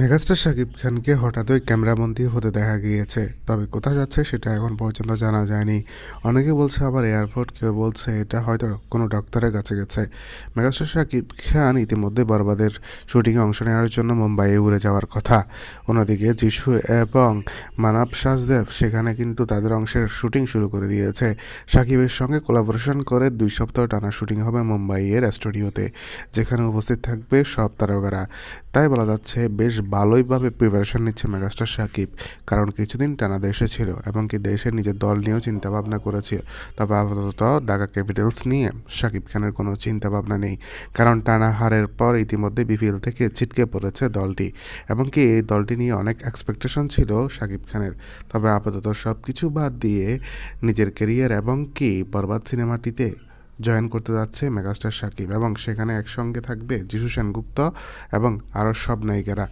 Megastar Shakib খানকে হঠাৎই ক্যামেরাবন্দি হতে দেখা গিয়েছে। তবে কোথায় যাচ্ছে সেটা এখন পর্যন্ত জানা যায়নি। অনেকে বলছে আবার এয়ারপোর্ট, কেউ বলছে এটা হয়তো কোনো ডক্টরের কাছে গেছে। মেগাস্টার শাকিব খান ইতিমধ্যে বরবাদের শুটিংয়ে অংশ নেওয়ার জন্য মুম্বাইয়ে উড়ে যাওয়ার কথা। অন্যদিকে যিশু এবং মানব সাজদেব সেখানে কিন্তু তাদের অংশের শুটিং শুরু করে দিয়েছে। শাকিবের সঙ্গে কোলাবোরেশন করে দুই সপ্তাহ টানা শুটিং হবে মুম্বাইয়ের স্টুডিওতে, যেখানে উপস্থিত থাকবে সব তারকারা। তাই বলা যাচ্ছে বেশ ভালোইভাবে প্রিপারেশন নিচ্ছে মেগাস্টার সাকিব, কারণ কিছুদিন টানা দেশে ছিল এবং কি দেশের নিজের দল নিয়েও চিন্তাভাবনা করেছে। তবে আপাতত ঢাকা ক্যাপিটালস নিয়ে সাকিব খানের কোনো চিন্তাভাবনা নেই, কারণ টানা হারের পর ইতিমধ্যে বিপিএল থেকে ছিটকে পড়েছে দলটি। এবং কি এই দলটি নিয়ে অনেক এক্সপেকটেশন ছিল সাকিব খানের। তবে আপাতত সব কিছু বাদ দিয়ে নিজের কেরিয়ার এবং কি বরবাদ সিনেমাটিতে জয়েন করতে যাচ্ছে মেগাস্টার সাকিব এবং সেখানে একসঙ্গে থাকবে যিশু সেনগুপ্ত এবং আরও সব নায়িকারা।